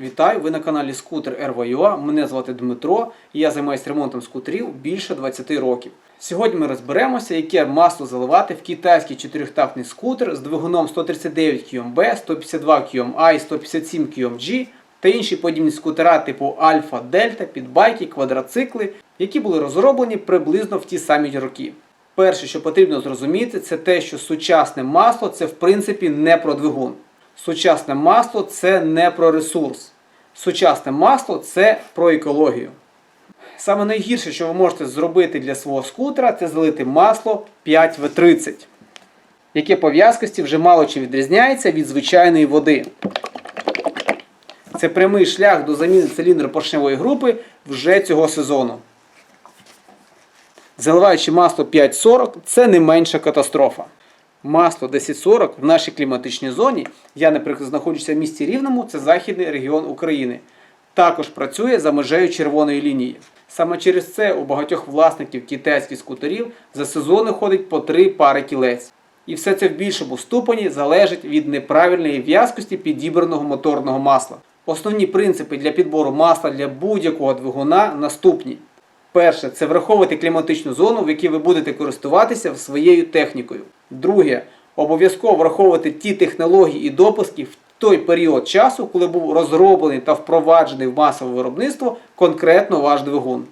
Вітаю! Ви на каналі Скутер РВЮА. Мене звати Дмитро і я займаюся ремонтом скутерів більше 20 років. Сьогодні ми розберемося, яке масло заливати в китайський чотирьохтактний скутер з двигуном 139 QMB, 152 QMI, 157 QMG та інші подібні скутера типу Альфа, Дельта, підбайки, квадроцикли, які були розроблені приблизно в ті самі роки. Перше, що потрібно зрозуміти, це те, що сучасне масло це в принципі не про двигун. Сучасне масло це не про ресурс. Сучасне масло це про екологію. Саме найгірше, що ви можете зробити для свого скутера, це залити масло 5В30, яке по в'язкості вже мало чи відрізняється від звичайної води. Це прямий шлях до заміни циліндра поршневої групи вже цього сезону. Заливаючи масло 5,40, це не менша катастрофа. Масло 1040 в нашій кліматичній зоні, я, наприклад, знаходжуся в місті Рівному, це західний регіон України. Також працює за межею червоної лінії. Саме через це у багатьох власників китайських скутерів за сезони ходить по три пари кілець. І все це в більшому ступені залежить від неправильної в'язкості підібраного моторного масла. Основні принципи для підбору масла для будь-якого двигуна наступні. Перше, це враховувати кліматичну зону, в якій ви будете користуватися своєю технікою. Друге, обов'язково враховувати ті технології і допуски в той період часу, коли був розроблений та впроваджений в масове виробництво конкретно ваш двигун.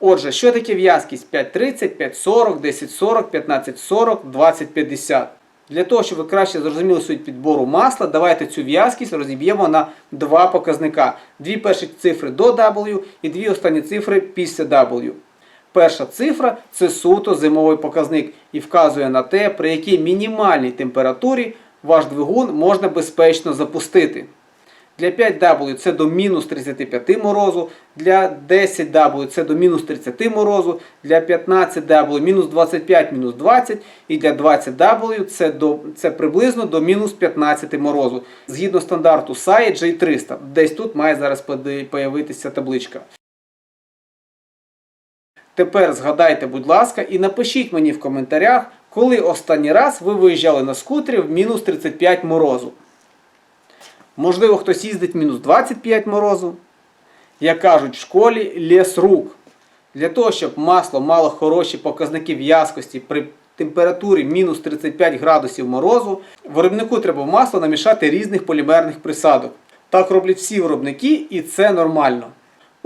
Отже, що таке в'язкість 5.30, 5.40, 10.40, 15.40, 20.50? Для того, щоб ви краще зрозуміли суть підбору масла, давайте цю в'язкість розіб'ємо на два показника. Дві перші цифри до W і дві останні цифри після W. Перша цифра це суто зимовий показник і вказує на те, при якій мінімальній температурі ваш двигун можна безпечно запустити. Для 5W це до мінус 35 морозу, для 10W це до мінус 30 морозу, для 15W мінус 25 мінус 20 і для 20W це, до, це приблизно до мінус 15 морозу. Згідно стандарту SAE J300. Десь тут має зараз появитися табличка. Тепер згадайте, будь ласка, і напишіть мені в коментарях, коли останній раз ви виїжджали на скутері в мінус 35 морозу. Можливо, хтось їздить мінус 25 морозу. Як кажуть в школі, ліс рук. Для того, щоб масло мало хороші показники в'язкості при температурі мінус 35 градусів морозу, виробнику треба в масло намішати різних полімерних присадок. Так роблять всі виробники і це нормально.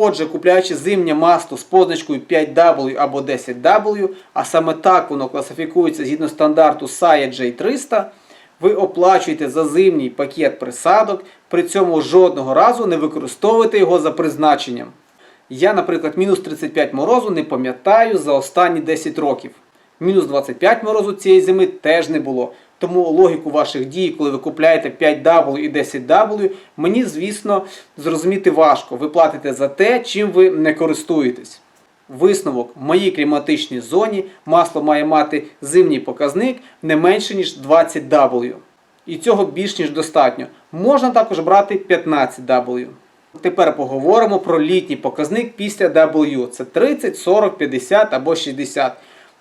Отже, купляючи зимнє масло з позначкою 5W або 10W, а саме так воно класифікується згідно стандарту SAE J300, ви оплачуєте за зимній пакет присадок, при цьому жодного разу не використовуєте його за призначенням. Я, наприклад, мінус 35 морозу не пам'ятаю за останні 10 років. Мінус 25 морозу цієї зими теж не було. Тому логіку ваших дій, коли ви купляєте 5W і 10W, мені, звісно, зрозуміти важко. Ви платите за те, чим ви не користуєтесь. Висновок в моїй кліматичній зоні масло має мати зимній показник не менше, ніж 20W. І цього більш ніж достатньо. Можна також брати 15W. Тепер поговоримо про літній показник після W. Це 30, 40, 50 або 60.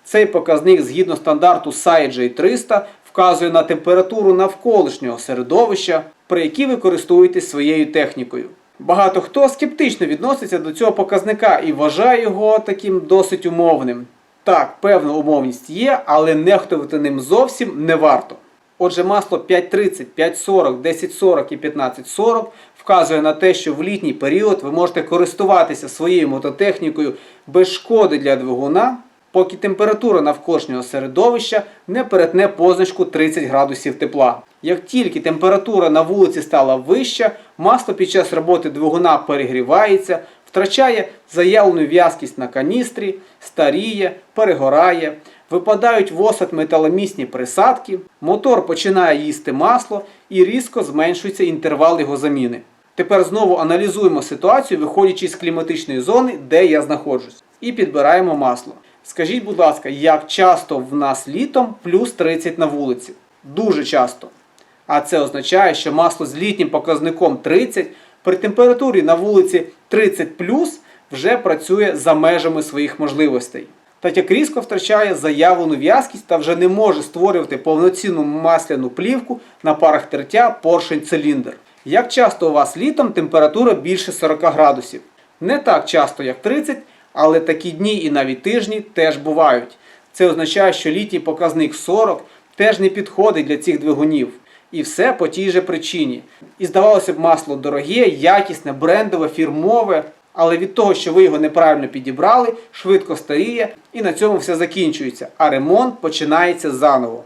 Цей показник згідно стандарту SAE J300 вказує на температуру навколишнього середовища, при якій ви користуєтесь своєю технікою. Багато хто скептично відноситься до цього показника і вважає його таким досить умовним. Так, певна умовність є, але нехтувати ним зовсім не варто. Отже, масло 5.30, 5.40, 10.40 і 15.40 вказує на те, що в літній період ви можете користуватися своєю мототехнікою без шкоди для двигуна, поки температура навколишнього середовища не перетне позначку 30 градусів тепла. Як тільки температура на вулиці стала вища, масло під час роботи двигуна перегрівається, втрачає заявлену в'язкість на каністрі, старіє, перегорає, випадають в осад металомісні присадки, мотор починає їсти масло і різко зменшується інтервал його заміни. Тепер знову аналізуємо ситуацію, виходячи з кліматичної зони, де я знаходжусь, і підбираємо масло. Скажіть, будь ласка, як часто в нас літом плюс 30 на вулиці? Дуже часто. А це означає, що масло з літнім показником 30 при температурі на вулиці 30 вже працює за межами своїх можливостей. Так як різко втрачає заявлену в'язкість та вже не може створювати повноцінну масляну плівку на парах тертя поршень циліндр. Як часто у вас літом температура більше 40 градусів? Не так часто, як 30, але такі дні і навіть тижні теж бувають. Це означає, що літній показник 40 теж не підходить для цих двигунів. І все по тій же причині. І здавалося б, масло дороге, якісне, брендове, фірмове, але від того, що ви його неправильно підібрали, швидко старіє і на цьому все закінчується, а ремонт починається заново.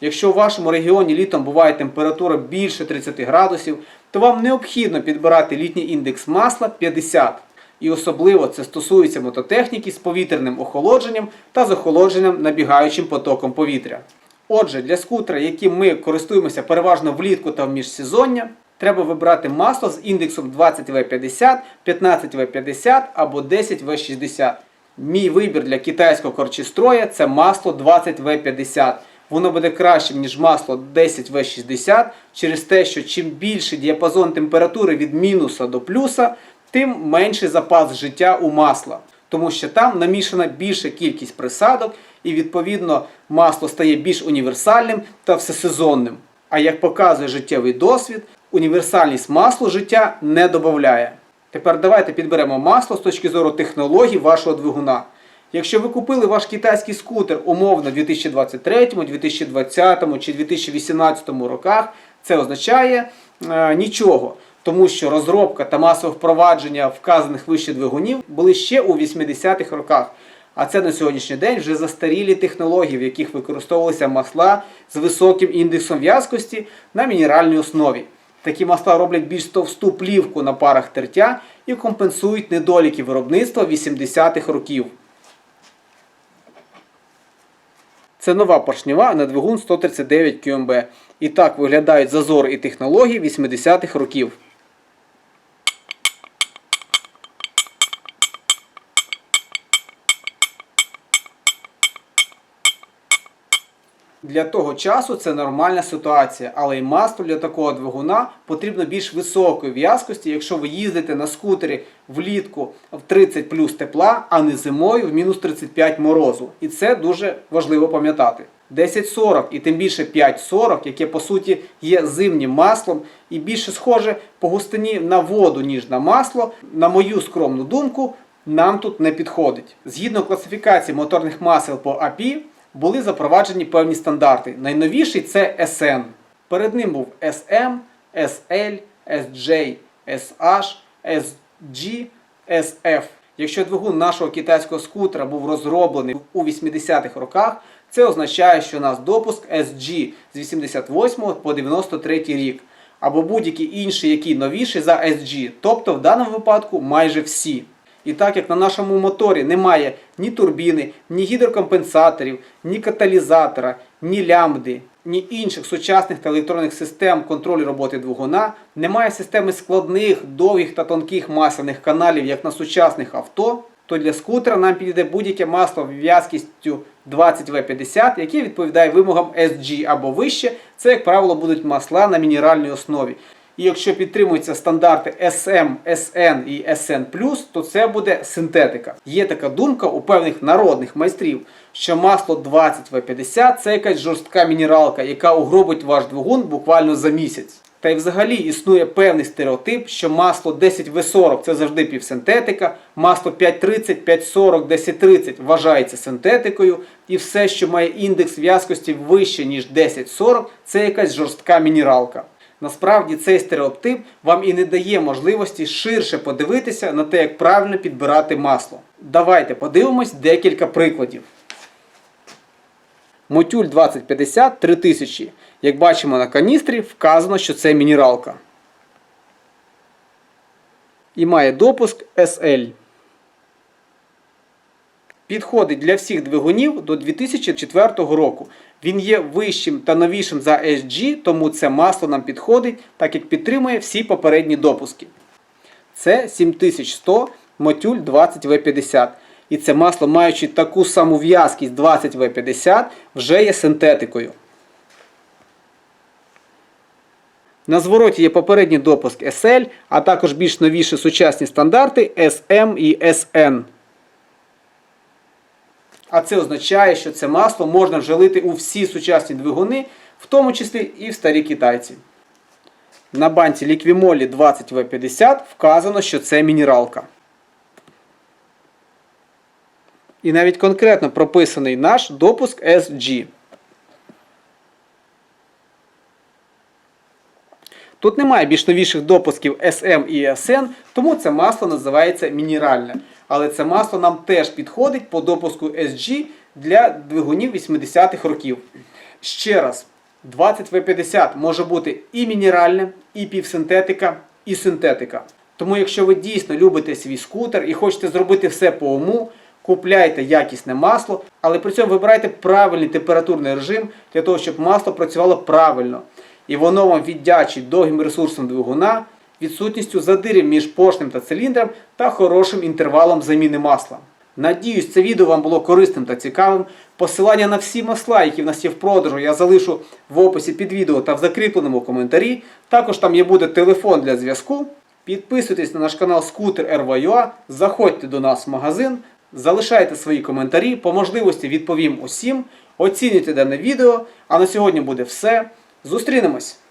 Якщо у вашому регіоні літом буває температура більше 30 градусів, то вам необхідно підбирати літній індекс масла 50. І особливо це стосується мототехніки з повітряним охолодженням та з охолодженням набігаючим потоком повітря. Отже, для скутера, яким ми користуємося переважно влітку та в міжсезоння, треба вибрати масло з індексом 20В50, 15В50 або 10В60. Мій вибір для китайського корчістроя це масло 20В50. Воно буде кращим, ніж масло 10В60 через те, що чим більший діапазон температури від мінуса до плюса, тим менший запас життя у масла. Тому що там намішана більша кількість присадок і відповідно масло стає більш універсальним та всесезонним. А як показує життєвий досвід, універсальність маслу життя не додає. Тепер давайте підберемо масло з точки зору технологій вашого двигуна. Якщо ви купили ваш китайський скутер умовно в 2023, 2020 чи 2018 роках, це означає е, нічого. Тому що розробка та масове впровадження вказаних вище двигунів були ще у 80-х роках. А це на сьогоднішній день вже застарілі технології, в яких використовувалися масла з високим індексом в'язкості на мінеральній основі. Такі масла роблять більш товсту плівку на парах тертя і компенсують недоліки виробництва 80-х років. Це нова поршнева на двигун 139 QMB. І так виглядають зазори і технології 80-х років. Для того часу це нормальна ситуація, але й масло для такого двигуна потрібно більш високої в'язкості, якщо ви їздите на скутері влітку в 30 плюс тепла, а не зимою в мінус 35 морозу. І це дуже важливо пам'ятати. 1040 і тим більше 540, яке по суті є зимнім маслом і більше схоже по густині на воду, ніж на масло, на мою скромну думку, нам тут не підходить. Згідно класифікації моторних масел по API, були запроваджені певні стандарти. Найновіший це SN. Перед ним був SM, SL, SJ, SH, SG, SF. Якщо двигун нашого китайського скутера був розроблений у 80-х роках, це означає, що у нас допуск SG з 88 по 93 рік, або будь-який інший, який новіший за SG, тобто в даному випадку майже всі. І так як на нашому моторі немає ні турбіни, ні гідрокомпенсаторів, ні каталізатора, ні лямбди, ні інших сучасних та електронних систем контролю роботи двигуна, немає системи складних, довгих та тонких масляних каналів, як на сучасних авто, то для скутера нам підійде будь-яке масло в'язкістю 20В50, яке відповідає вимогам SG або вище. Це, як правило, будуть масла на мінеральній основі. І якщо підтримуються стандарти SM, SN і SN+, то це буде синтетика. Є така думка у певних народних майстрів, що масло 20В50 це якась жорстка мінералка, яка угробить ваш двигун буквально за місяць. Та й взагалі існує певний стереотип, що масло 10В40 це завжди півсинтетика, масло 530, 540, 1030 вважається синтетикою, і все, що має індекс в'язкості вище, ніж 1040, це якась жорстка мінералка. Насправді цей стереотип вам і не дає можливості ширше подивитися на те, як правильно підбирати масло. Давайте подивимось декілька прикладів. Мотюль 2050 3000. Як бачимо на каністрі, вказано, що це мінералка. І має допуск SL. Підходить для всіх двигунів до 2004 року. Він є вищим та новішим за SG, тому це масло нам підходить, так як підтримує всі попередні допуски. Це 7100 мотюль 20В50. І це масло, маючи таку саму в'язкість 20В50, вже є синтетикою. На звороті є попередній допуск SL, а також більш новіші сучасні стандарти SM і SN. А це означає, що це масло можна вже лити у всі сучасні двигуни, в тому числі і в старі китайці. На банці Ліквімолі 20В50 вказано, що це мінералка. І навіть конкретно прописаний наш допуск SG. Тут немає більш новіших допусків SM і SN, тому це масло називається мінеральне. Але це масло нам теж підходить по допуску SG для двигунів 80-х років. Ще раз, 20В50 може бути і мінеральне, і півсинтетика, і синтетика. Тому, якщо ви дійсно любите свій скутер і хочете зробити все по уму, купляйте якісне масло, але при цьому вибирайте правильний температурний режим для того, щоб масло працювало правильно. І воно вам віддячить довгим ресурсом двигуна, відсутністю задирів між поршнем та циліндром та хорошим інтервалом заміни масла. Надіюсь, це відео вам було корисним та цікавим. Посилання на всі масла, які в нас є в продажу, я залишу в описі під відео та в закріпленому коментарі. Також там є буде телефон для зв'язку. Підписуйтесь на наш канал Скутер RVUA, заходьте до нас в магазин, залишайте свої коментарі, по можливості відповім усім. Оцінюйте дане відео. А на сьогодні буде все. Зустрінемось!